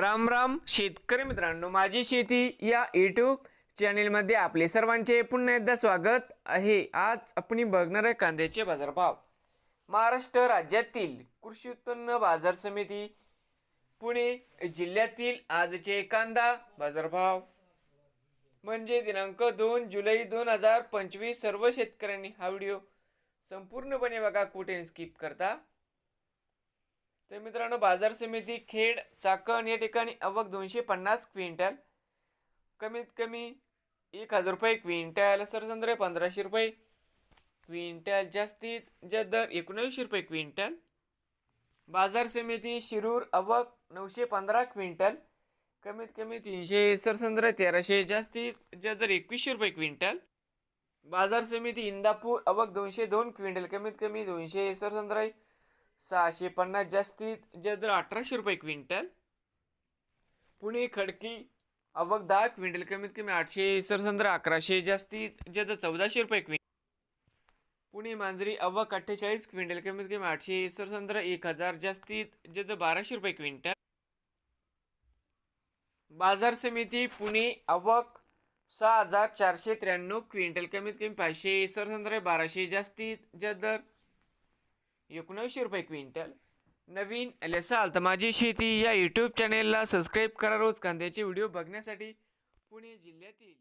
राम राम शेतकरी मित्रांनो माझी शेती या यूट्यूब चॅनेलमध्ये आपले सर्वांचे पुन्हा एकदा स्वागत आहे. आज आपण बघणार आहे कांद्याचे बाजारभाव. महाराष्ट्र राज्यातील कृषी उत्पन्न बाजार समिती पुणे जिल्ह्यातील आजचे कांदा बाजारभाव. म्हणजे दिनांक दोन जुलै दोन हजार पंचवीस सर्व शेतकऱ्यांनी हा व्हिडिओ संपूर्णपणे बघा कुठे स्किप करता. तर मित्रांनो बाजार समिती खेड चाकण या ठिकाणी आवक दोनशे पन्नास क्विंटल कमीत कमी एक हजार रुपये क्विंटल सरसंद्रे पंधराशे रुपये क्विंटल जास्तीत ज्या दर एकोणऐंशी रुपये क्विंटल. बाजार समिती शिरूर अवक नऊशे पंधरा क्विंटल कमीत कमी तीनशे सरसंद्रे तेराशे जास्तीत ज्या दर एकवीसशे रुपये क्विंटल. बाजार समिती इंदापूर आवक दोनशे दोन क्विंटल कमीत कमी दोनशे सरसंद्रे सहाशे पन्नास जास्तीत जास्त अठराशे रुपये क्विंटल पुणे खडकी अवक दहा क्विंटल कमीत कमी आठशे सरसंद्र अकराशे जास्तीत जास्त चौदाशे रुपये क्विंटल पुणे मांजरी अवक अठ्ठेचाळीस क्विंटल कमीत कमी आठशे सरसंद्र एक हजार जास्तीत जास्त बाराशे रुपये क्विंटल. बाजार समिती पुणे अवक सहा हजार चारशे त्र्याण्णव क्विंटल कमीत कमी पाचशे सरसंद्र बाराशे जास्तीत जास्त दर एकोणऐंशी रुपये क्विंटल. नवीन लसाल तर माझी शेती या यूट्यूब चॅनेलला सबस्क्राईब करा रोज कांद्याचे व्हिडिओ बघण्यासाठी पुणे जिल्ह्यातील.